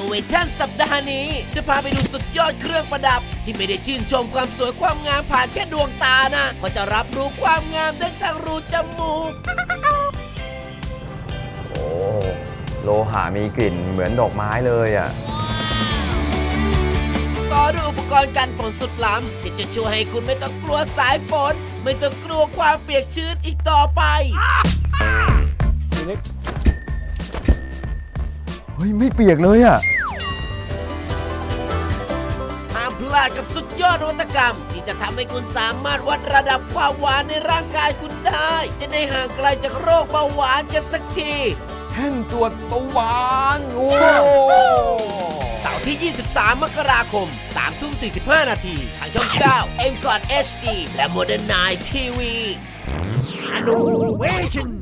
Innovation สัปดาห์นี้ จะพาไปดูสุดยอดเครื่องประดับ ที่ไม่ได้ชื่นชมความสวยความงามผ่านแค่ดวงตานะก็จะรับรู้ความงามได้ทางรูจมูก โอ้โลหะมีกลิ่นเหมือนดอกไม้เลยอะต่อด้วยอุปกรณ์กันฝนสุดล้ำที่จะช่วยให้คุณไม่ต้องกลัวสายฝน ไม่ต้องกลัวความเปียกชื้นอีกต่อไป ฮ้ย ไม่เปียกเลยอะ ห้ามพลาดกับสุดยอดนวัตกรรม ที่จะทำให้คุณสามารถวัดระดับความหวานในร่างกายคุณได้ จะได้ห่างไกลจากโรคเบาหวานกันสักที แท่นตรวจเบาหวานโอ้เสาร์ที่ 23 มกราคม3ทุ่ม 45 นาที ทางช่อง 9 m c o t HD และ Modern Night TV Innovation